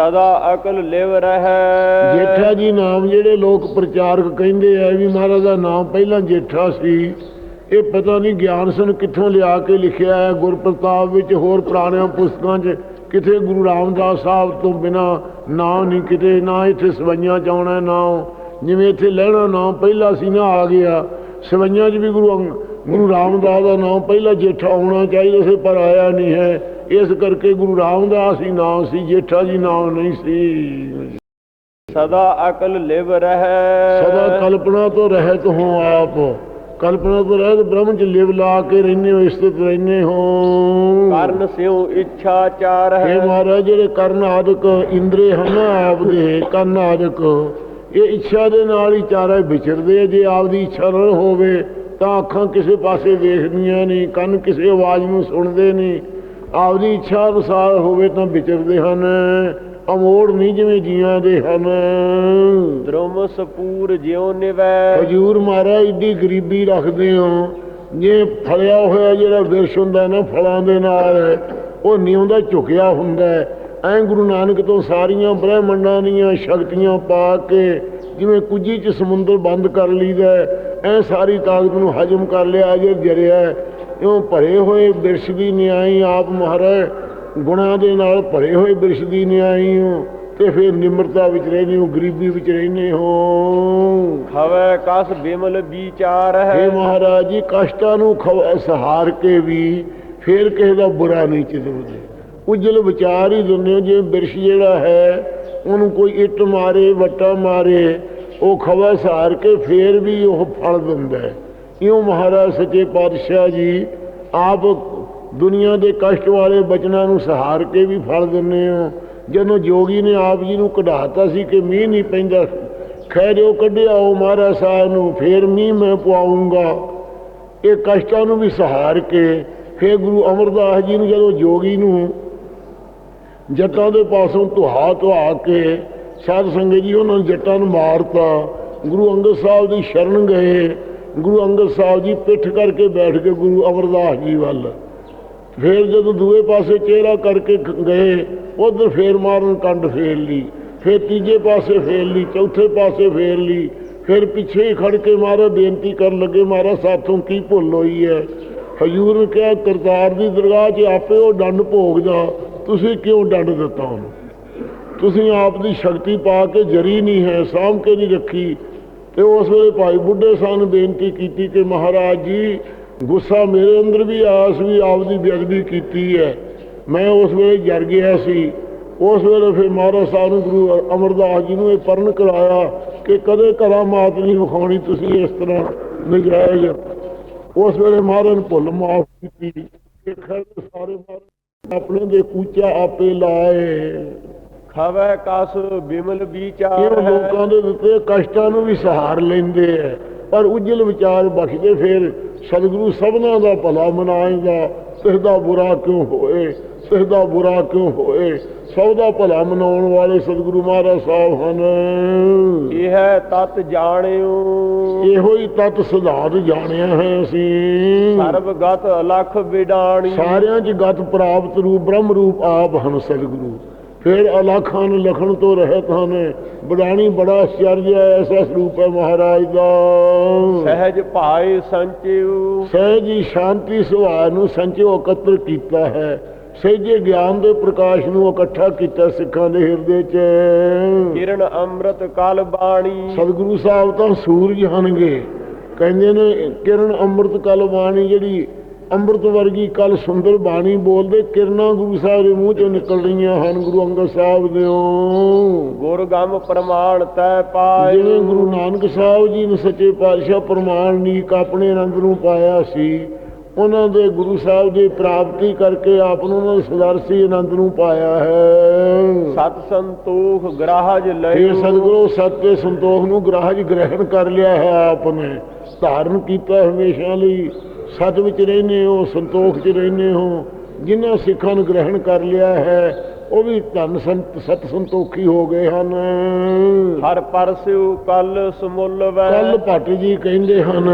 ਸਦਾ ਅਕਲ ਲਿਵ ਰਹਿ। ਜੇਠਾ ਜੀ ਨਾਮ ਜਿਹੜੇ ਲੋਕ ਪ੍ਰਚਾਰਕ ਕਹਿੰਦੇ ਆ ਵੀ ਮਹਾਰਾਜ ਦਾ ਨਾਮ ਪਹਿਲਾਂ ਜੇਠਾ ਸੀ। ਇਹ ਪਤਾ ਨਹੀਂ ਗਿਆਨ ਸਨ ਕਿੱਥੋਂ ਲਿਆ ਕੇ ਲਿਖਿਆ ਹੈ, ਗੁਰਪ੍ਰਤਾਪ ਵਿੱਚ ਹੋਰ ਪੁਰਾਣਿਆਂ ਪੁਸਤਕਾਂ 'ਚ ਕਿਤੇ ਗੁਰੂ ਰਾਮਦਾਸ ਸਾਹਿਬ ਤੋਂ ਬਿਨਾ ਨਾਂ ਨਹੀਂ ਕਿਤੇ, ਨਾ ਇੱਥੇ ਸਵਈਆਂ ਚ ਆਉਣਾ ਨਾਮ ਜਿਵੇਂ ਇੱਥੇ ਲੈਣਾ ਨਾਮ ਪਹਿਲਾਂ ਸੀ, ਨਾ ਆ ਗਿਆ। ਸਵਈਆਂ 'ਚ ਵੀ ਗੁਰੂ ਅੰਗ- ਗੁਰੂ ਰਾਮਦਾਸ ਦਾ ਨਾਮ ਪਹਿਲਾਂ ਜੇਠਾ ਆਉਣਾ ਚਾਹੀਦਾ ਸੀ, ਪਰ ਆਇਆ ਨਹੀਂ ਹੈ। ਇਸ ਕਰਕੇ ਗੁਰੂ ਰਾਮਦਾਸ ਹੀ ਨਾਮ ਸੀ ਜੇਠਾ ਜੀ ਨਾਮ ਨਹੀਂ ਸੀ। ਸਦਾ ਅਕਲ ਲਿਵ ਰਹਿ। ਸਦਾ ਕਲਪਨਾ ਤੋਂ ਰਹਿਤ ਹੋ ਆਪ। ਕਲਪਨਾ ਤੋਂ ਰਹਿਤ ਬ੍ਰਹਮ ਚ ਲਿਵ ਲਾ ਕੇ ਰਹਿੰਦੇ ਹੋ ਸਥਿਤ ਰਹਿੰਦੇ ਹੋ। ਕਰਨ ਸਿਉ ਇੱਛਾ ਚਾਰ ਇਹ ਹੈ ਮਹਾਰਾਜ ਜਿਹੜੇ ਕਰਨ ਆਦਿਕ ਇੰਦਰੇ ਹਨ ਆਪ ਦੇ ਕੰਨ ਆਦਿਕ ਇਹ ਇੱਛਾ ਦੇ ਨਾਲ ਹੀ ਚਾਰੇ ਵਿਚਰਦੇ ਜੇ ਆਪਦੀ ਇੱਛਾ ਨਾ ਹੋਵੇ ਤਾਂ ਅੱਖਾਂ ਕਿਸੇ ਪਾਸੇ ਵੇਖਦੀਆਂ ਨਹੀਂ ਕੰਨ ਕਿਸੇ ਆਵਾਜ਼ ਨੂੰ ਸੁਣਦੇ ਨਹੀਂ। ਆਪਦੀ ਇੱਛਾ ਅਨੁਸਾਰ ਹੋਵੇ ਤਾਂ ਵਿਚਰਦੇ ਹਨ। ਅਮੋੜ ਨਹੀਂ ਜਿਵੇਂ ਜੀਆਂ ਦੇ ਹਨ। ਦ੍ਰੁਮ ਸਪੂਰ ਜਿਉ ਨਿਵੈ। ਹਜੂਰ ਮਹਾਰਾਜ ਏਡੀ ਗਰੀਬੀ ਰੱਖਦੇ ਹੋ। ਜੇ ਫਲਿਆ ਹੋਇਆ ਜਿਹੜਾ ਵਿਰਸ਼ ਹੁੰਦਾ ਨਾ ਫਲਾਂ ਦੇ ਨਾਲ ਉਹ ਨਿਉਂਦਾ ਝੁਕਿਆ ਹੁੰਦਾ ਐ ਗੁਰੂ ਨਾਨਕ ਤੋਂ ਸਾਰੀਆਂ ਬ੍ਰਹਮੰਡਾਂ ਦੀਆਂ ਸ਼ਕਤੀਆਂ ਪਾ ਕੇ ਜਿਵੇਂ ਕੁਜੀ ਚ ਸਮੁੰਦਰ ਬੰਦ ਕਰ ਲਈਦਾ ਐ ਸਾਰੀ ਤਾਕਤ ਨੂੰ ਹਜਮ ਕਰ ਲਿਆ ਜੇ ਜਰਿਆ ਇਉਂ ਭਰੇ ਹੋਏ ਬਿਰਸ਼ ਦੀ ਨਿਆਈ ਆਪ ਮਹਾਰਾਜ ਗੁਣਾਂ ਦੇ ਨਾਲ ਭਰੇ ਹੋਏ ਬਿਰਸ਼ ਦੀ ਨਿਆਈ ਹੋ ਤੇ ਫਿਰ ਨਿਮਰਤਾ ਵਿੱਚ ਰਹਿੰਦੇ ਹੋ ਗਰੀਬੀ ਵਿੱਚ ਰਹਿੰਦੇ ਹੋ। ਖਵੈ ਕਸ ਬਿਮਲ ਵਿਚਾਰ ਹੈ। ਮਹਾਰਾਜ ਜੀ ਕਸ਼ਟਾਂ ਨੂੰ ਖਵ- ਸਹਾਰ ਕੇ ਵੀ ਫੇਰ ਕਿਸੇ ਦਾ ਬੁਰਾ ਨਹੀਂ ਚਿਤਵਦੇ ਉਜਲ ਵਿਚਾਰ ਹੀ ਦਿੰਦੇ ਹੋ ਜੇ ਬਿਰਸ਼ ਜਿਹੜਾ ਹੈ ਉਹਨੂੰ ਕੋਈ ਇੱਟ ਮਾਰੇ ਵੱਟਾ ਮਾਰੇ ਉਹ ਖਵਾ ਸਹਾਰ ਕੇ ਫੇਰ ਵੀ ਉਹ ਫਲ ਦਿੰਦਾ ਹੈ। ਇਉਂ ਮਹਾਰਾਜ ਸੱਚੇ ਪਾਤਸ਼ਾਹ ਜੀ, ਆਪ ਦੁਨੀਆ ਦੇ ਕਸ਼ਟ ਵਾਲੇ ਬਚਨਾਂ ਨੂੰ ਸਹਾਰ ਕੇ ਵੀ ਫਲ ਦਿੰਦੇ ਹੋ। ਜਦੋਂ ਜੋਗੀ ਨੇ ਆਪ ਜੀ ਨੂੰ ਕਢਾਤਾ ਸੀ ਕਿ ਮੀਂਹ ਨਹੀਂ ਪੈਂਦਾ ਖੈਰ ਉਹ ਕੱਢਿਆ ਉਹ ਮਹਾਰਾਜ ਸਾਹਿਬ ਨੂੰ, ਫੇਰ ਮੀਂਹ ਮੈਂ ਪਵਾਉਂਗਾ ਇਹ ਕਸ਼ਟਾਂ ਨੂੰ ਵੀ ਸਹਾਰ ਕੇ ਫੇਰ ਗੁਰੂ ਅਮਰਦਾਸ ਜੀ ਨੂੰ ਜਦੋਂ ਜੋਗੀ ਨੂੰ ਜੱਟਾਂ ਦੇ ਪਾਸੋਂ ਧੁਹਾ ਤੁਹਾ ਕੇ ਸਾਧ ਸੰਗਤ ਜੀ ਉਹਨਾਂ ਨੇ ਜੱਟਾਂ ਨੂੰ ਮਾਰਤਾ, ਗੁਰੂ ਅੰਗਦ ਸਾਹਿਬ ਦੀ ਸ਼ਰਨ ਗਏ। ਗੁਰੂ ਅੰਗਦ ਸਾਹਿਬ ਜੀ ਪਿੱਠ ਕਰਕੇ ਬੈਠ ਕੇ ਗੁਰੂ ਅਮਰਦਾਸ ਜੀ ਵੱਲ। ਫੇਰ ਜਦੋਂ ਦੂਏ ਪਾਸੇ ਚਿਹਰਾ ਕਰਕੇ ਗਏ, ਉਧਰ ਫੇਰ ਮਾਰਨ ਕੰਡ ਫੇਰ ਲਈ, ਫੇਰ ਤੀਜੇ ਪਾਸੇ ਫੇਰ ਲਈ, ਚੌਥੇ ਪਾਸੇ ਫੇਰ ਲਈ, ਫਿਰ ਪਿੱਛੇ ਹੀ ਖੜ ਕੇ ਮਾਰਾ ਬੇਨਤੀ ਕਰਨ ਲੱਗੇ ਮਾਰਾ ਸਾਥੋਂ ਕੀ ਭੁੱਲ ਹੋਈ ਹੈ ਹਜੂਰ ਨੇ ਕਿਹਾ, ਕਰਤਾਰ ਦੀ ਦਰਗਾਹ 'ਚ ਆਪੇ ਉਹ ਡੰਡ ਭੋਗਦਾ ਤੁਸੀਂ ਕਿਉਂ ਡੰਡ ਦਿੱਤਾ ਉਹਨੂੰ? ਤੁਸੀਂ ਆਪ ਦੀ ਸ਼ਕਤੀ ਪਾ ਕੇ ਜਰੀ ਨਹੀਂ ਹੈ, ਸਾਂਭ ਕੇ ਨਹੀਂ ਰੱਖੀ ਤੇ ਉਸ ਵੇਲੇ ਭਾਈ ਬੁੱਢੇ ਸਾਹਿਬ ਬੇਨਤੀ ਕੀਤੀ ਕਿ ਮਹਾਰਾਜ ਜੀ, ਗੁੱਸਾ ਮੇਰੇ ਅੰਦਰ ਵੀ ਆਇਆ ਸੀ ਵੀ ਆਪ ਦੀ ਬੇਅਦਬੀ ਕੀਤੀ ਹੈ। ਮੈਂ ਉਸ ਵੇਲੇ ਜਰ ਗਿਆ ਸੀ। ਉਸ ਵੇਲੇ ਫਿਰ ਮਹਾਰਾਜ ਸਾਹਿਬ ਨੂੰ ਗੁਰੂ ਅਮਰਦਾਸ ਜੀ ਨੂੰ ਇਹ ਪਰਨ ਕਰਾਇਆ ਕਿ ਕਦੇ ਘਰਾਂ ਕਰਾਮਾਤ ਨਹੀਂ ਵਿਖਾਉਣੀ ਤੁਸੀਂ ਇਸ ਤਰ੍ਹਾਂ ਨਜਾਇਜ਼। ਉਸ ਵੇਲੇ ਮਹਾਰਾਜ ਨੇ ਭੁੱਲ ਮਾਫ ਕੀਤੀ। ਕਿ ਖੈਰ ਸਾਰੇ ਮਹਾਰਾਜ ਆਪਣੇ ਦੇ ਕੂਚਾ ਆਪੇ ਲਾਏ। ਖਵੈ ਕਸ ਬਿਮਲ ਵਿਚਾਰ ਇਹ ਲੋਕਾਂ ਦੇ ਦਿੱਤੇ ਕਸ਼ਟਾਂ ਨੂੰ ਵੀ ਸਹਾਰ ਲੈਂਦੇ ਐ ਪਰ ਉਜਲ ਵਿਚਾਰ ਬਖਸ਼ਦੇ ਫਿਰ ਸਤਿਗੁਰੂ ਸਭਨਾ ਦਾ ਭਲਾ ਮਨਾਏਗਾ। ਕਿਸੇ ਦਾ ਬੁਰਾ ਕਿਉਂ ਹੋਏ? ਕਿਸੇ ਦਾ ਬੁਰਾ ਕਿਉਂ ਹੋਏ? ਸਭ ਦਾ ਭਲਾ ਮਨਾਉਣ ਵਾਲੇ ਸਤਿਗੁਰੂ ਮਹਾਰਾਜ ਸਾਹਿਬ ਹਨ। ਇਹ ਤਤ ਜਾਣਿਓ। ਇਹੋ ਹੀ ਤਤ ਸਿਧਾਂਤ ਜਾਣਿਆ ਹੈ ਅਸੀਂ। ਸਰਬ ਗਤ ਅਲਖ ਵਿਡਾਣੀ। ਸਾਰਿਆਂ 'ਚ ਗਤ ਪ੍ਰਾਪਤ ਰੂਪ ਬ੍ਰਹਮ ਰੂਪ ਆਪ ਹਨ ਸਤਿਗੁਰੂ। ਫਿਰ ਅਲੱਖਾਂ ਨੂੰ ਲਖਣ ਤੋਂ ਰਹਿਤ ਹਨ। ਬੜਾਣੀ ਬੜਾ ਆਸ਼ਚਰਜ ਹੈ ਐਸਾ ਸਰੂਪ ਹੈ ਮਹਾਰਾਜ ਦਾ। ਸਹਿਜ ਭਾਏ ਸੰਚਿਉ। ਸਹਿਜੀ ਸ਼ਾਂਤੀ ਸੁਭਾਅ ਨੂੰ ਸੰਚੋ ਇਕੱਤਰ ਕੀਤਾ ਹੈ। ਸਹਿਜੇ ਗਿਆਨ ਦੇ ਪ੍ਰਕਾਸ਼ ਨੂੰ ਇਕੱਠਾ ਕੀਤਾ ਸਿੱਖਾਂ ਦੇ ਹਿਰਦੇ 'ਚ। ਕਿਰਨ ਅੰਮ੍ਰਿਤ ਕਲ ਬਾਣੀ। ਸਤਿਗੁਰੂ ਸਾਹਿਬ ਤਾਂ ਸੂਰਜ ਹਨਗੇ ਕਹਿੰਦੇ ਨੇ ਕਿਰਨ ਅੰਮ੍ਰਿਤ ਕਲ ਬਾਣੀ ਜਿਹੜੀ ਅੰਮ੍ਰਿਤ ਵਰਗੀ ਕਲ ਸੁੰਦਰ ਬਾਣੀ ਬੋਲਦੇ ਕਿਰਨਾਂ ਗੁਰੂ ਸਾਹਿਬ ਦੇ ਮੂੰਹ ਚੋਂ ਨਿਕਲ ਰਹੀਆਂ ਹਨ ਗੁਰੂ ਅੰਗਦ ਸਾਹਿਬ ਦਿਓ। ਗੁਰ ਗਮ ਪ੍ਰਮਾਣ ਤੈ ਪਾਏ ਜਿਵੇਂ ਗੁਰੂ ਨਾਨਕ ਸਾਹਿਬ ਜੀ ਨੇ ਸੱਚੇ ਪਾਤਸ਼ਾਹ ਪ੍ਰਮਾਣ ਨੀਕ ਆਪਣੇ ਆਨੰਦ ਨੂੰ ਪਾਇਆ ਸੀ ਉਹਨਾਂ ਦੇ ਗੁਰੂ ਸਾਹਿਬ ਦੀ ਪ੍ਰਾਪਤੀ ਕਰਕੇ ਆਪ ਨੂੰ ਉਹਨਾਂ ਦੇ ਸਦਰਸੀ ਆਨੰਦ ਨੂੰ ਪਾਇਆ ਹੈ। ਸਤ ਸੰਤੋਖ ਗ੍ਰਾਹਜ ਇਹ ਲਈ ਸਤਿਗੁਰੂ ਸਤ ਤੇ ਸੰਤੋਖ ਨੂੰ ਗ੍ਰਾਹਜ ਗ੍ਰਹਿਣ ਕਰ ਲਿਆ ਹੈ ਆਪ ਨੇ। ਧਾਰਨ ਕੀਤਾ ਹਮੇਸ਼ਾ ਲਈ। ਸਤ ਵਿੱਚ ਰਹਿੰਦੇ ਹੋ ਸੰਤੋਖ 'ਚ ਰਹਿੰਦੇ ਹੋ ਜਿਨ੍ਹਾਂ ਸਿੱਖਾਂ ਨੂੰ ਗ੍ਰਹਿਣ ਕਰ ਲਿਆ ਹੈ ਉਹ ਵੀ ਧੰਨ ਸੰਤ ਸਤ ਸੰਤੋਖੀ ਹੋ ਗਏ ਹਨ। ਹਰ ਪਰਸਿਉ ਕਲ ਸਮੁੱਲ ਵੈ ਕੱਲ ਭੱਟ ਜੀ ਕਹਿੰਦੇ ਹਨ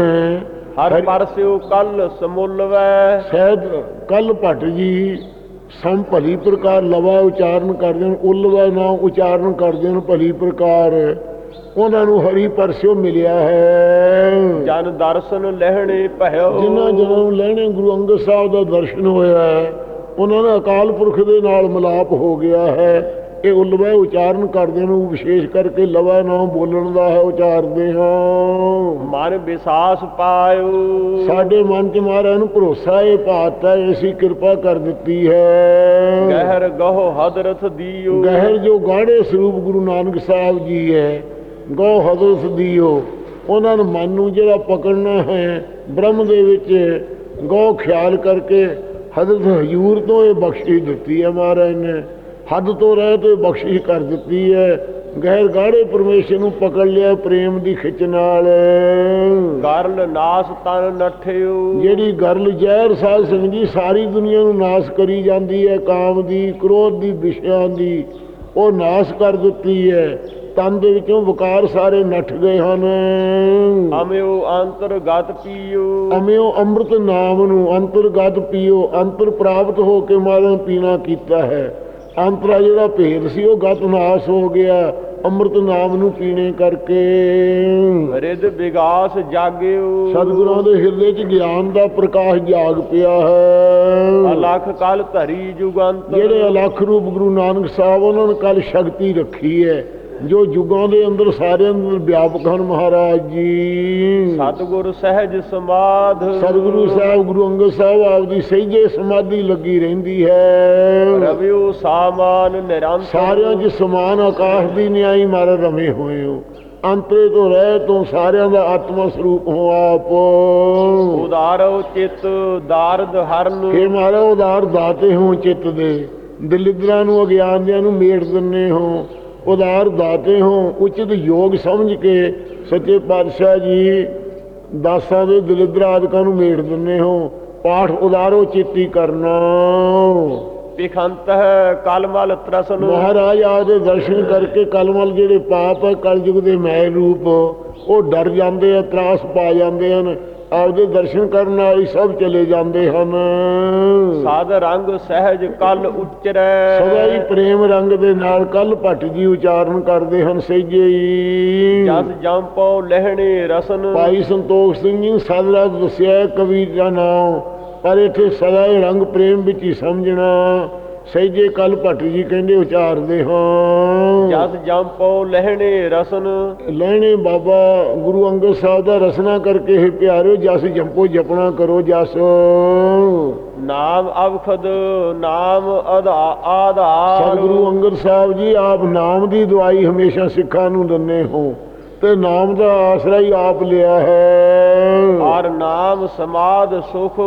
ਹਰ ਪਰਸਿਉ ਕਲ ਸਮੁੱਲ ਵੈ ਸ਼ਾਇਦ ਕੱਲ ਭੱਟ ਜੀ ਸਮ ਭਲੀ ਪ੍ਰਕਾਰ ਲਵਾ ਉਚਾਰਨ ਕਰਦੇ ਹਨ ਉਲਵਾ ਨਾਮ ਉਚਾਰਨ ਕਰਦੇ ਹਨ ਭਲੀ ਪ੍ਰਕਾਰ। ਉਹਨਾਂ ਨੂੰ ਹਰੀ ਪਰਸਿਓ ਮਿਲਿਆ ਹੈ। ਜਨ ਦਰਸ਼ਨ ਲਹਿਣੇ ਭਇਓ। ਜਿਨ੍ਹਾਂ ਜਨਮ ਲੈਣੇ ਗੁਰੂ ਅੰਗਦ ਸਾਹਿਬ ਦਾ ਦਰਸ਼ਨ ਹੋਇਆ ਹੈ ਉਹਨਾਂ ਨੇ ਅਕਾਲ ਪੁਰਖ ਦੇ ਨਾਲ ਮਿਲਾਪ ਹੋ ਗਿਆ ਹੈ। ਇਹ ਉਲਵਾ ਉਚਾਰਨ ਕਰਦੇ ਨੂੰ ਵਿਸ਼ੇਸ਼ ਕਰਕੇ ਲਵਾ ਨਾਮ ਬੋਲਣ ਦਾ ਹੈ ਉਚਾਰਦੇ ਹਾਂ। ਮਨ ਵਿਸਾਸ ਪਾਇਓ। ਸਾਡੇ ਮਨ 'ਚ ਮਹਾਰਾਜ ਨੂੰ ਭਰੋਸਾ ਇਹ ਪਾਤਾ ਐਸੀ ਕਿਰਪਾ ਕਰ ਦਿੱਤੀ ਹੈ। ਗਹਿਰ ਗਹੁ ਹਦਰਥ ਦੀਓ। ਗਹਿਰ ਜੋ ਗਾੜੇ ਸਰੂਪ ਗੁਰੂ ਨਾਨਕ ਸਾਹਿਬ ਜੀ ਹੈ ਗੋ ਹਜ਼ਰਤ ਦੀਓ ਉਹਨਾਂ ਨੇ ਮਨ ਨੂੰ ਜਿਹੜਾ ਪਕੜਨਾ ਹੈ ਬ੍ਰਹਮ ਦੇ ਵਿੱਚ ਗੋ ਖਿਆਲ ਕਰਕੇ ਹਜ਼ਰਤ ਹਜੂਰ ਤੋਂ ਇਹ ਬਖਸ਼ਿਸ਼ ਦਿੱਤੀ ਹੈ ਮਹਾਰਾਜ ਨੇ। ਹੱਦ ਤੋਂ ਰਹਿ ਤੇ ਬਖਸ਼ਿਸ਼ ਕਰ ਦਿੱਤੀ ਹੈ। ਗਹਿਰ ਗਾੜੇ ਪਰਮੇਸ਼ਰ ਨੂੰ ਪਕੜ ਲਿਆ ਪ੍ਰੇਮ ਦੀ ਖਿੱਚ ਨਾਲ। ਗਰਲ ਨਾਸ ਤਨ ਨਠਿਓ। ਜਿਹੜੀ ਗਰਲ ਜ਼ਹਿਰ ਸਾਧ ਸਿੰਘ ਜੀ ਸਾਰੀ ਦੁਨੀਆ ਨੂੰ ਨਾਸ ਕਰੀ ਜਾਂਦੀ ਹੈ ਕਾਮ ਦੀ ਕ੍ਰੋਧ ਦੀ ਵਿਸ਼ਿਆਂ ਦੀ ਉਹ ਨਾਸ ਕਰ ਦਿੱਤੀ ਹੈ। ਤਨ ਦੇ ਵਿੱਚੋਂ ਵਿਕਾਰ ਸਾਰੇ ਨੱਠ ਗਏ ਹਨ। ਅਮਿਓ ਅੰਤਰਗਤ ਪੀਓ। ਅਮਿਓ ਅੰਮ੍ਰਿਤ ਨਾਮ ਨੂੰ ਅੰਤਰਗਤ ਪੀਓ ਅੰਤਰ ਪ੍ਰਾਪਤ ਹੋ ਕੇ ਮਾਰਨ ਪੀਣਾ ਕੀਤਾ ਹੈ। ਅੰਤਰਾ ਜਿਹੜਾ ਭੇਦ ਸੀ ਉਹ ਗਤ ਨਾਸ ਹੋ ਗਿਆ। ਅੰਮ੍ਰਿਤ ਨਾਮ ਨੂੰ ਪੀਣੇ ਕਰਕੇ। ਰਿਦ ਵਿਗਾਸ ਜਾਗਿਓ। ਸਤਿਗੁਰਾਂ ਦੇ ਹਿਰਦੇ 'ਚ ਗਿਆਨ ਦਾ ਪ੍ਰਕਾਸ਼ ਜਾਗ ਪਿਆ ਹੈ। ਅਲਖ ਕਲ ਧਰੀ ਜੁਗੰਤ ਜਿਹੜੇ ਅਲੱਖ ਰੂਪ ਗੁਰੂ ਨਾਨਕ ਸਾਹਿਬ ਉਹਨਾਂ ਨੇ ਕੱਲ ਸ਼ਕਤੀ ਰੱਖੀ ਹੈ। ਜੋ ਯੁਗਾਂ ਦੇ ਅੰਦਰ ਸਾਰਿਆਂ ਅੰਦਰ ਵਿਆਪਕ ਹਨ ਮਹਾਰਾਜ ਜੀ। ਸਤਿਗੁਰ ਸਹਿਜ ਸਮਾਧ। ਸਤਿਗੁਰੂ ਸਾਹਿਬ ਗੁਰੂ ਅੰਗਦ ਸਾਹਿਬ ਆਪਦੀ ਸਹਿਜੇ ਸਮਾਧੀ ਲੱਗੀ ਰਹਿੰਦੀ ਹੈ। ਰਵਿਓ ਸਾਮਾਨ ਨਿਰੰਤਰ। ਸਾਰਿਆਂ 'ਚ ਸਮਾਨ ਆਕਾਸ਼ ਦੀ ਨਿਆਈ ਮਾਰ ਰਮੇ ਹੋਏ ਹੋ। ਅੰਤਰੇ ਤੋਂ ਰਹਿ ਤੋਂ ਸਾਰਿਆਂ ਦਾ ਆਤਮਾ ਸਰੂਪ ਹੋ ਆਪ। ਉਦਾਰੋ ਚਿਤ ਦਾਰਦ ਹਰਨ। ਫੇ ਮਾਰਾ ਉਦਾਰ ਦਾਤੇ ਹੋ ਚਿੱਤ ਦੇ। ਦਲਿਦਰਾਂ ਨੂੰ ਅਗਿਆਨਿਆਂ ਨੂੰ ਮੇਟ ਦਿੰਨੇ ਹੋ। ਉਦਾਰ ਦਾਤੇ ਹੋ ਉਚਿਤ ਯੋਗ ਸਮਝ ਕੇ ਸੱਚੇ ਪਾਤਸ਼ਾਹ ਜੀ ਦਾਸਾਂ ਦੇ ਦਲਿਦਰ ਆਦਿਕਾਂ ਨੂੰ ਮੇਟ ਦਿੰਨੇ ਹੋ। ਪਾਠ ਉਦਾਰੋ ਚੇਤੀ ਕਰਨਾ। ਪਿਖੰਤ ਹੈ ਕਲਮਲ ਤਰਸਨ ਮਹਾਰਾਜ ਆਦੇ ਦਰਸ਼ਨ ਕਰਕੇ ਕਲਮਲ ਜਿਹੜੇ ਪਾਪ ਹੈ ਕਲਯੁਗ ਦੇ ਮੈਲ ਰੂਪ ਉਹ ਡਰ ਜਾਂਦੇ ਆ ਤਰਾਸ ਪਾ ਜਾਂਦੇ ਹਨ। ਆਪਦੇ ਦਰਸ਼ਨ ਕਰਨ ਨਾਲ ਹੀ ਸਭ ਚਲੇ ਜਾਂਦੇ ਹਨ। ਸਾਧ ਰੰਗ ਸਹਿਜ ਕਲ ਉਚਰੈ। ਸਦਾ ਹੀ ਪ੍ਰੇਮ ਰੰਗ ਦੇ ਨਾਲ ਕੱਲ ਭੱਟ ਜੀ ਉਚਾਰਨ ਕਰਦੇ ਹਨ ਸਹਿਜੇ ਹੀ। ਜਸ ਜੰਪੋ ਲਹਿਣੇ ਰਸਨ। ਭਾਈ ਸੰਤੋਖ ਸਿੰਘ ਜੀ ਸਾਧਰਾ ਦੱਸਿਆ ਕਵੀ ਦਾ ਨਾਮ ਪਰ ਇੱਥੇ ਸਦਾ ਹੀ ਰੰਗ ਪ੍ਰੇਮ ਵਿੱਚ ਹੀ ਸਮਝਣਾ। ਸਹਿਜੇ ਕੱਲ ਭੱਟ ਜੀ ਕਹਿੰਦੇ ਉਚਾਰਦੇ ਹਾਂ। ਜਸ ਜੰਪੋ ਲਹਿਣੇ ਰਸਨ। ਲੈਣੇ ਬਾਬਾ ਗੁਰੂ ਅੰਗਦ ਸਾਹਿਬ ਦਾ ਰਸਨਾ ਕਰਕੇ ਇਹ ਪਿਆਰਿਓ ਜਸ ਜੰਪੋ ਜਪਣਾ ਕਰੋ ਜਸ। ਨਾਮ ਅਵਖਦ ਨਾਮ ਆਧਾਰ। ਸਤਿਗੁਰੂ ਅੰਗਦ ਸਾਹਿਬ ਜੀ ਆਪ ਨਾਮ ਦੀ ਦਵਾਈ ਹਮੇਸ਼ਾ ਸਿੱਖਾਂ ਨੂੰ ਦਿੰਦੇ ਹੋ। ਤੇ ਨਾਮ ਦਾ ਆਸਰਾ ਹੀ ਆਪ ਲਿਆ ਹੈ। ਔਰ ਨਾਮ ਸਮਾਦ ਸੁਖ।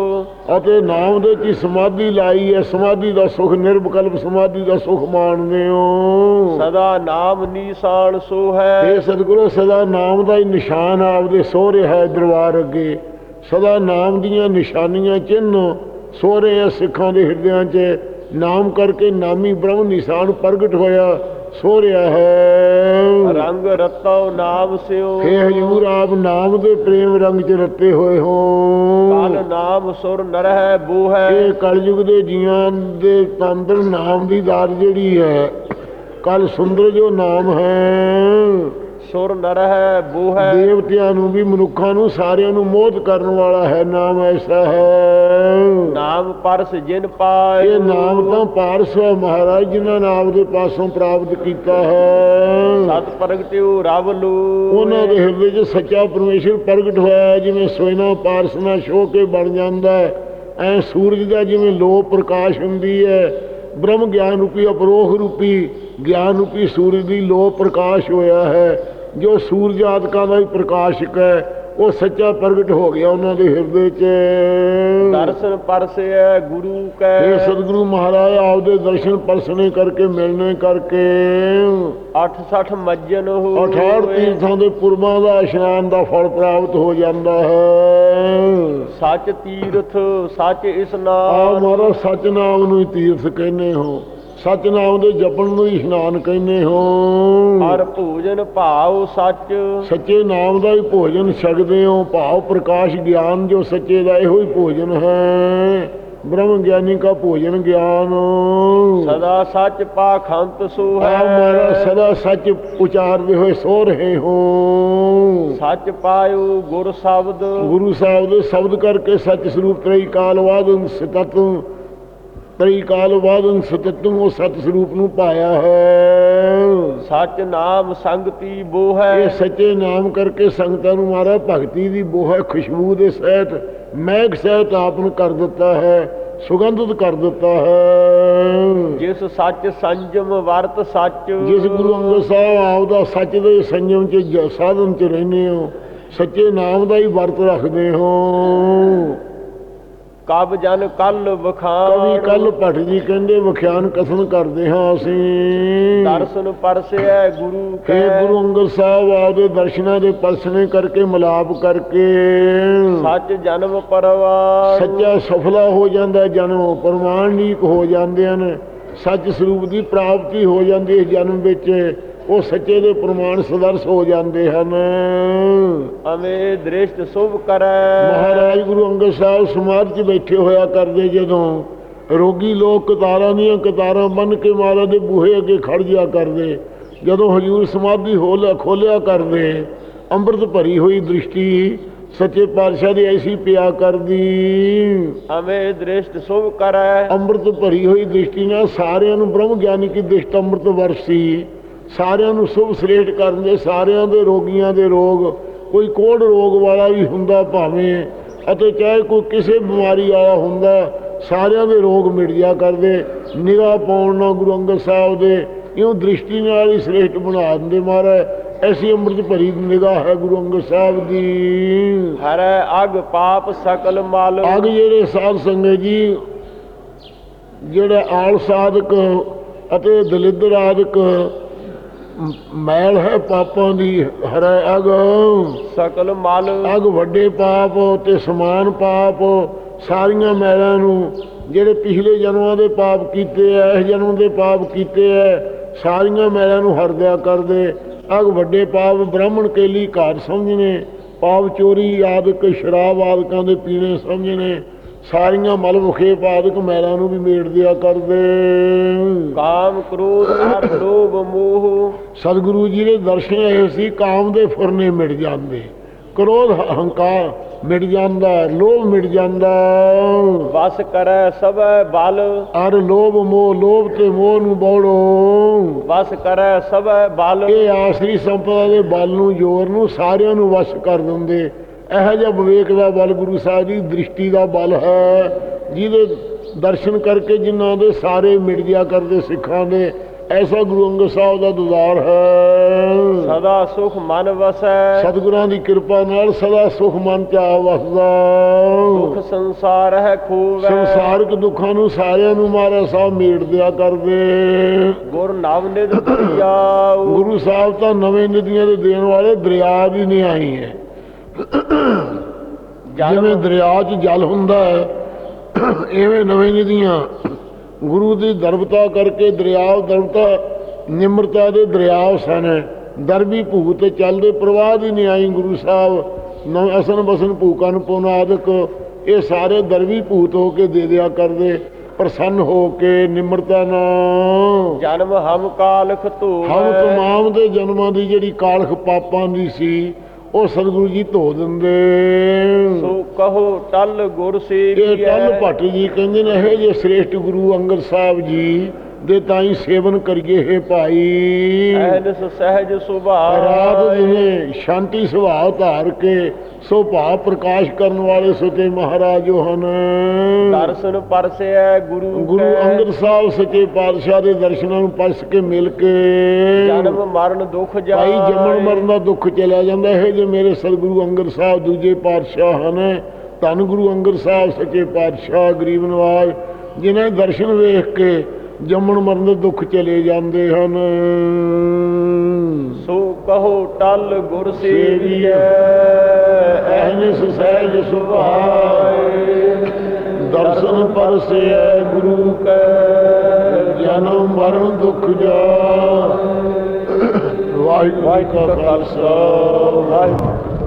ਅਤੇ ਨਾਮ ਦੇ ਹੀ ਸਮਾਧੀ ਲਾਈ ਹੈ। ਸਮਾਧੀ ਦਾ ਸੁਖ ਨਿਰਵਿਕਲਪ ਸਮਾਧੀ ਦਾ ਸੁਖ ਮਾਣਦੇ ਹੋ। ਸਦਾ ਨਾਮ ਨੀਸਾਨ ਸੋ ਹੈ। ਇਹ ਸਤਿਗੁਰੂ ਸਦਾ ਨਾਮ ਦਾ ਹੀ ਨਿਸ਼ਾਨ ਆਪਦੇ ਸੋਹਰੇ ਹੈ ਦਰਬਾਰ ਅੱਗੇ। ਸਦਾ ਨਾਮ ਦੀਆਂ ਨਿਸ਼ਾਨੀਆਂ ਚਿੰਨ੍ਹ ਸੋਹਰੇ ਸਿੱਖਾਂ ਦੇ ਹਿਰਦਿਆਂ 'ਚ। ਨਾਮ ਕਰਕੇ ਨਾਮੀ ਬ੍ਰਹਮ ਨਿਸ਼ਾਨ ਪ੍ਰਗਟ ਹੋਇਆ। ਸੋਹਰਿਆ ਹੈ। ਰੰਗ ਰਤੋ ਨਾਮ ਸਿਓ। ਹੇ ਹਜੂਰ ਆਪ ਨਾਮ ਦੇ ਪ੍ਰੇਮ ਰੰਗ 'ਚ ਰੱਤੇ ਹੋਏ ਹੋ। ਕਲ ਨਾਮ ਸੁਰ ਨਰਹਿ ਬੂ ਹੈ ਇਹ ਕਲਯੁਗ ਦੇ ਜੀਆਂ ਦੇ ਤੰਦਰ ਨਾਮ ਦੀ ਦਾਤ ਜਿਹੜੀ ਹੈ ਕਲ ਸੁੰਦਰ ਜੋ ਨਾਮ ਹੈ। ਸੁਰ ਨਰਹਿ ਬੂ ਹੈ। ਦੇਵਤਿਆਂ ਨੂੰ ਵੀ ਮਨੁੱਖਾਂ ਨੂੰ ਸਾਰਿਆਂ ਨੂੰ ਮੋਹਿਤ ਕਰਨ ਵਾਲਾ ਹੈ ਨਾਮ ਐਸਾ ਹੈ। ਨਾਮ ਪਰਸ ਜਿਨ ਪਾਏ। ਇਹ ਨਾਮ ਤਾਂ ਪਾਰਸ ਹੈ ਮਹਾਰਾਜ ਜਿਨ੍ਹਾਂ ਨਾਮ ਦੇ ਪਾਸੋਂ ਪ੍ਰਾਪਤ ਕੀਤਾ ਹੈ। ਸਤ ਪ੍ਰਗਟਿਓ ਰਵ ਲੂ। ਉਹਨਾਂ ਦੇ ਹਿਰਦੇ 'ਚ ਸੱਚਾ ਪਰਮੇਸ਼ਰ ਪ੍ਰਗਟ ਹੋਇਆ ਜਿਵੇਂ ਸੋਇਨਾ ਪਾਰਸ ਨਾਲ ਛੋ ਕੇ ਬਣ ਜਾਂਦਾ ਹੈ। ਐ ਸੂਰਜ ਦਾ ਜਿਵੇਂ ਲੋ ਪ੍ਰਕਾਸ਼ ਹੁੰਦੀ ਹੈ ਬ੍ਰਹਮ ਗਿਆਨ ਰੂਪੀ ਅਪਰੋਖ ਰੂਪੀ ਗਿਆਨ ਰੂਪੀ ਸੂਰਜ ਦੀ ਲੋ ਪ੍ਰਕਾਸ਼ ਹੋਇਆ ਹੈ। ਜੋ ਸੂਰਜ ਆਦਿਕਾਂ ਦਾ ਹੀ ਪ੍ਰਕਾਸ਼ਕ ਹੈ ਉਹ ਸੱਚਾ ਪ੍ਰਗਟ ਹੋ ਗਿਆ ਉਹਨਾਂ ਦੇ ਹਿਰਦੇ 'ਚ। ਦਰਸ਼ਨ ਪਰਸੈ ਗੁਰੂ ਇਹ ਕੈ ਸਤਿਗੁਰੂ ਮਹਾਰਾਜ ਆਪਦੇ ਦਰਸ਼ਨ ਪਰਸਨੇ ਕਰਕੇ ਮਿਲਣੇ ਕਰਕੇ। 68 ਮੱਜਨ ਹੋ 68 ਤੀਰਥਾਂ ਦੇ ਪੁਰਬਾਂ ਦਾ ਇਸ਼ਨਾਨ ਦਾ ਫਲ ਪ੍ਰਾਪਤ ਹੋ ਜਾਂਦਾ ਹੈ। ਸੱਚ ਤੀਰਥ ਸੱਚ ਆ ਇਸਨਾਨ ਮਹਾਰਾਜ ਸੱਚ ਨਾਮ ਨੂੰ ਹੀ ਤੀਰਥ ਕਹਿੰਦੇ ਹੋ। ਸਤਨਾਮ ਦੇ ਜਪਣ ਨੂੰ ਹੀ ਇਸ਼ਨਾਨ ਕਹਿੰਦੇ ਹੋ। ਹਰ ਭੋਜਨ ਭਾਉ ਸੱਚ। ਸੱਚੇ ਨਾਮ ਦਾ ਹੀ ਭੋਜਨ ਛਕਦੇ ਹੋ। ਭਾਉ ਪ੍ਰਕਾਸ਼ ਗਿਆਨ ਜੋ ਸੱਚੇ ਦਾ ਇਹੋ ਹੀ ਭੋਜਨ ਹੈ। ਬ੍ਰਹਮ ਗਿਆਨੀ ਦਾ ਭੋਜਨ ਗਿਆਨ। ਸਦਾ ਸੱਚ ਪਾਖੰਤ ਸੋ ਹੈ। ਮਾਰਾ ਸਦਾ ਸੱਚ ਉਚਾਰਦੇ ਹੋਏ ਸੋ ਰਹੇ ਹੋ। ਸੱਚ ਪਾਇਓ ਗੁਰ ਸ਼ਬਦ। ਗੁਰੂ ਸਾਹਿਬ ਦੇ ਸ਼ਬਦ ਕਰਕੇ ਸੱਚ ਸਰੂਪ ਤੇਰੀ ਕਾਲਵਾਦ ਸਤਤੂ ਤ੍ਰਈ ਕਾਲਵਾਦਨ ਸਤਤੰ ਉਹ ਸਤ ਸਰੂਪ ਨੂੰ ਪਾਇਆ ਹੈ। ਸੱਚ ਨਾਮ ਸੰਗਤੀ ਬੋ ਇਹ ਹੈ ਸੱਚੇ ਨਾਮ ਕਰਕੇ ਸੰਗਤਾਂ ਨੂੰ ਮਾਰਾ ਭਗਤੀ ਦੀ ਬੋਹ ਖੁਸ਼ਬੂ ਦੇ ਸਹਿਤ ਮਹਿਕ ਸਹਿਤ ਆਪ ਨੂੰ ਕਰ ਦਿੱਤਾ ਹੈ ਸੁਗੰਧਿਤ ਕਰ ਦਿੱਤਾ ਹੈ। ਜਿਸ ਸੱਚ ਸੰਜਮ ਵਰਤ ਸੱਚ। ਜਿਸ ਗੁਰੂ ਅੰਗਦ ਸਾਹਿਬ ਆਪ ਦਾ ਸੱਚ ਦੇ ਸੰਜਮ ਚ ਸਾਧਨ ਚ ਰਹਿੰਦੇ ਹੋ ਸੱਚੇ ਨਾਮ ਦਾ ਹੀ ਵਰਤ ਰੱਖਦੇ ਹੋ। ਕਬ ਜਨ ਕੱਲ ਵਖਾਨ ਕਵੀ ਕੱਲ ਭੱਟ ਜੀ ਕਹਿੰਦੇ ਵਿਖਿਆਨ ਕਥਨ ਕਰਦੇ ਹਾਂ ਅਸੀਂ। ਦਰਸ਼ਨ ਪਰਸਿਐ ਗੁਰੂ ਕੈ। ਗੁਰੂ ਅੰਗਦ ਸਾਹਿਬ ਆਪਦੇ ਦਰਸ਼ਨਾਂ ਦੇ ਪਰਸਨੇ ਕਰਕੇ ਮਿਲਾਪ ਕਰਕੇ। ਸੱਚ ਜਨਮ ਪਰਵਾਨ ਸੱਚਾ ਸਫਲਾ ਹੋ ਜਾਂਦਾ ਜਨਮ ਪ੍ਰਮਾਣਿਕ ਹੋ ਜਾਂਦੇ ਹਨ। ਸੱਚ ਸਰੂਪ ਦੀ ਪ੍ਰਾਪਤੀ ਹੋ ਜਾਂਦੀ ਹੈ ਜਨਮ ਵਿੱਚ। ਉਹ ਸੱਚੇ ਦੇ ਪ੍ਰਮਾਣ ਸਦਰਸ ਹੋ ਜਾਂਦੇ ਹਨ। ਅਮੇ ਦ੍ਰਿਸ਼ਟ ਸੁਭ ਕਰੈ। ਮਹਾਰਾਜ ਗੁਰੂ ਅੰਗਦ ਸਾਹਿਬ ਸਮਾਧ 'ਚ ਬੈਠੇ ਹੋਇਆ ਕਰਦੇ ਜਦੋਂ ਰੋਗੀ ਲੋਕ ਕਤਾਰਾਂ ਦੀਆਂ ਕਤਾਰਾਂ ਬੰਨ ਕੇ ਮਹਾਰਾਜ ਦੇ ਬੂਹੇ ਅੱਗੇ ਖੜ ਜਿਆ ਕਰਦੇ। ਜਦੋਂ ਹਜੂਰ ਸਮਾਧੀ ਹੋਲਾ ਖੋਲਿਆ ਕਰਦੇ ਅੰਮ੍ਰਿਤ ਭਰੀ ਹੋਈ ਦ੍ਰਿਸ਼ਟੀ ਸੱਚੇ ਪਾਤਸ਼ਾਹ ਦੀ ਐਸੀ ਪਿਆ ਕਰਦੀ। ਅਮੇ ਦ੍ਰਿਸ਼ਟ ਸੁਭ ਕਰੈ। ਅੰਮ੍ਰਿਤ ਭਰੀ ਹੋਈ ਦ੍ਰਿਸ਼ਟੀ ਨਾਲ ਸਾਰਿਆਂ ਨੂੰ ਬ੍ਰਹਮ ਗਿਆਨੀ ਕੀ ਦ੍ਰਿਸ਼ਟ ਅੰਮ੍ਰਿਤ ਵਰਸੀ। ਸਾਰਿਆਂ ਨੂੰ ਸੁਭ ਸ੍ਰੇਸ਼ਟ ਕਰਨ ਦੇ ਸਾਰਿਆਂ ਦੇ ਰੋਗੀਆਂ ਦੇ ਰੋਗ ਕੋਈ ਕੋੜ ਰੋਗ ਵਾਲਾ ਵੀ ਹੁੰਦਾ ਭਾਵੇਂ ਅਤੇ ਚਾਹੇ ਕੋਈ ਕਿਸੇ ਬਿਮਾਰੀ ਵਾਲਾ ਹੁੰਦਾ ਸਾਰਿਆਂ ਦੇ ਰੋਗ ਮਿਟ ਜਾ ਕਰਦੇ ਨਿਗਾਹ ਪਾਉਣ ਨਾਲ ਗੁਰੂ ਅੰਗਦ ਸਾਹਿਬ ਦੇ ਇਉਂ ਦ੍ਰਿਸ਼ਟੀ ਨਾਲ ਹੀ ਸ੍ਰੇਸ਼ਟ ਬਣਾ ਦਿੰਦੇ ਮਹਾਰਾਜ। ਐਸੀ ਅੰਮ੍ਰਿਤ ਭਰੀ ਨਿਗਾਹ ਹੈ ਗੁਰੂ ਅੰਗਦ ਸਾਹਿਬ ਦੀ। ਹਰੈ ਅਗ ਪਾਪ ਸਕਲ ਮਲ। ਅਗ ਜਿਹੜੇ ਸਾਧ ਸੰਗਤ ਜੀ ਜਿਹੜੇ ਆਲ ਸਾਧਕ ਅਤੇ ਦਲਿੱਦਰ ਆਦਿਕ ਮੈਲ ਹੈ ਪਾਪਾਂ ਦੀ ਹਰੈ ਅਗ। ਸਕਲ ਮਲ। ਅਗ ਵੱਡੇ ਪਾਪ ਤੇ ਸਮਾਨ ਪਾਪ ਸਾਰੀਆਂ ਮੈਲਾਂ ਨੂੰ ਜਿਹੜੇ ਪਿਛਲੇ ਜਨਮਾਂ ਦੇ ਪਾਪ ਕੀਤੇ ਐ ਇਸ ਜਨਮ ਦੇ ਪਾਪ ਕੀਤੇ ਐ ਸਾਰੀਆਂ ਮੈਲਾਂ ਨੂੰ ਹਰਦਿਆ ਕਰਦੇ। ਅਗ ਵੱਡੇ ਪਾਪ ਬ੍ਰਾਹਮਣ ਕੇਲੀ ਘਾਟ ਸਮਝਣੇ ਪਾਪ ਚੋਰੀ ਆਦਿਕ ਸ਼ਰਾਬ ਆਦਿਕਾਂ ਦੇ ਪੀਣੇ ਸਮਝਣੇ ਸਾਰੀਆਂ ਮਲ ਮੁਖੇਪ ਆਦਿਕ ਮੈਲਾਂ ਨੂੰ ਵੀ ਮੇੜ ਦਿਆ ਕਰਦੇ। ਕਾਮ ਕ੍ਰੋਧ ਅਰ ਲੋਭ ਮੋਹ। ਸਤਿਗੁਰੂ ਜੀ ਦੇ ਦਰਸ਼ਨ ਇਹ ਸੀ ਕਾਮ ਦੇ ਫੁਰਨੇ ਮਿਟ ਜਾਂਦੇ। ਕ੍ਰੋਧ ਹੰਕਾਰ ਮਿਟ ਜਾਂਦਾ ਲੋਭ ਮਿਟ ਜਾਂਦਾ। ਵਸ ਕਰੈ ਸਭੈ ਬਲ। ਅਰ ਲੋਭ ਮੋਹ ਲੋਭ ਤੇ ਮੋਹ ਨੂੰ ਬੋੜੋ। ਵਸ ਕਰੈ ਸਭੈ ਬਲ। ਇਹ ਆਸਰੀ ਸੰਪਦਾ ਦੇ ਬਲ ਨੂੰ ਜੋਰ ਨੂੰ ਸਾਰਿਆਂ ਨੂੰ ਵਸ ਕਰ ਦਿੰਦੇ। ਇਹੋ ਜਿਹਾ ਵਿਵੇਕ ਦਾ ਬਲ ਗੁਰੂ ਸਾਹਿਬ ਦੀ ਦ੍ਰਿਸ਼ਟੀ ਦਾ ਬਲ ਹੈ ਜਿਹਦੇ ਦਰਸ਼ਨ ਕਰਕੇ ਜਿਨ੍ਹਾਂ ਦੇ ਸਾਰੇ ਮਿਟ ਗਿਆ ਕਰਦੇ ਸਿੱਖਾਂ ਦੇ ਐਸਾ ਗੁਰੂ ਅੰਗਦ ਸਾਹਿਬ ਦਾ ਦੁਦਾਰ ਹੈ। ਸਦਾ ਸੁਖ ਮਨ ਵਸੈ। ਸਤਿਗੁਰਾਂ ਦੀ ਕਿਰਪਾ ਨਾਲ ਸਦਾ ਸੁਖ ਮਨ ਚ ਆ ਵਸਦਾ। ਸੁਖ ਸੰਸਾਰ ਹੈ ਖੂਵੈ ਸੰਸਾਰਿਕ ਦੁੱਖਾਂ ਨੂੰ ਸਾਰਿਆਂ ਨੂੰ ਮਹਾਰਾਜ ਸਾਹਿਬ ਮੇਟ ਦਿਆ ਕਰਦੇ। ਗੁਰ ਨਵ ਨਿਧ ਦਰਿਆਉ ਗੁਰੂ ਸਾਹਿਬ ਤਾਂ ਨਵੇਂ ਨਦੀਆਂ ਦੇ ਦੇਣ ਵਾਲੇ ਦਰਿਆ ਦੀ ਨਹੀਂ ਆਈ ਹੈ। ਜਿਵੇਂ ਦਰਿਆ 'ਚ ਜਲ ਹੁੰਦਾ ਹੈ ਐਵੇਂ ਨਵੇਂ ਨਦੀਆਂ। ਗੁਰੂ ਦੀ ਦਰਬਤਾ ਕਰਕੇ ਦਰਿਆ ਦਰਬਤਾ ਨਿਮਰਤਾ ਦੇ ਦਰਿਆ ਸਨ। ਦਰਬੀ ਭੂਤ ਤੇ ਚੱਲਦੇ ਪ੍ਰਵਾਹ ਦੀ ਨਹੀਂ ਆਈ ਗੁਰੂ ਸਾਹਿਬ ਨਵ ਅਸਨ ਬਸਨ ਭੂਕਨ ਪੁਨਾਦਕ ਇਹ ਸਾਰੇ ਦਰਬੀ ਭੂਤ ਹੋ ਕੇ ਦੇ ਦਿਆ ਕਰਦੇ ਪ੍ਰਸੰਨ ਹੋ ਕੇ ਨਿਮਰਤਾ ਨਾਲ। ਜਨਮ ਹਮ ਕਾਲਖ ਧੋ ਹਮ ਤਮਾਮ ਦੇ ਜਨਮਾਂ ਦੀ ਜਿਹੜੀ ਕਾਲਖ ਪਾਪਾਂ ਦੀ ਸੀ ਉਹ ਸਤਿਗੁਰੂ ਜੀ ਧੋ ਦਿੰਦੇ। ਸੋ ਕਹੋ ਟਲ ਗੁਰ ਇਹ ਸੇਵੀਐ ਟੱਲ ਭੱਟ ਜੀ ਕਹਿੰਦੇ ਨੇ ਇਹ ਜੇ ਸ੍ਰੇਸ਼ਟ ਗੁਰੂ ਅੰਗਦ ਸਾਹਿਬ ਜੀ ਦੇ ਤਾਈ ਸੇਵਨ ਕਰੀਏ ਹੈ ਭਾਈ। ਐਨਸ ਸਹਿਜ ਰਾਤ ਸੁਭਾਅ ਦਿਨੇ ਸ਼ਾਂਤੀ ਸੁਭਾਅ ਧਾਰ ਕੇ ਸੋ ਭਾਵ ਪ੍ਰਕਾਸ਼ ਕਰਨ ਵਾਲੇ ਸੁਤੇ ਮਹਾਰਾਜ ਹਨ। ਦਰਸ਼ਨ ਪਰਸਿਐ ਗੁਰੂ ਗੁਰੂ। ਅੰਗਦ ਸਾਹਿਬ ਸੱਚੇ ਪਾਤਸ਼ਾਹ ਦੇ ਦਰਸ਼ਨਾਂ ਨੂੰ ਪਰਸ ਕੇ ਮਿਲ ਕੇ। ਜਨਮ ਮਰਨ ਦੁਖ ਭਾਈ ਜਾਏ। ਜੰਮਣ ਮਰਨ ਦਾ ਦੁੱਖ ਚਲਿਆ ਜਾਂਦਾ ਹੈ ਜੇ ਮੇਰੇ ਸਤਿਗੁਰੂ ਅੰਗਦ ਸਾਹਿਬ ਦੂਜੇ ਪਾਤਸ਼ਾਹ ਹਨ। ਧੰਨ ਗੁਰੂ ਅੰਗਦ ਸਾਹਿਬ ਸੱਚੇ ਪਾਤਸ਼ਾਹ ਗਰੀਬ ਨਵਾਜ ਜਿਨ੍ਹਾਂ ਦਰਸ਼ਨ ਵੇਖ ਕੇ ਜੰਮਣ ਮਰਨ ਦੇ ਦੁੱਖ ਚਲੇ ਜਾਂਦੇ ਹਨ। ਸੋ ਕਹੋ ਟਲ ਗੁਰ ਸੇਵੀਐ। ਸਹਿਜ ਸੁਭਾਏ। ਦਰਸ਼ਨ ਪਰਸਿਐ ਗੁਰੂ ਕੈ। ਜਨਮ ਮਰਨ ਦੁੱਖ ਜਾ ਵਾਹਿਗੁਰੂ ਕਾ ਖਾਲਸਾ। ਵਾਹਿਗੁਰੂ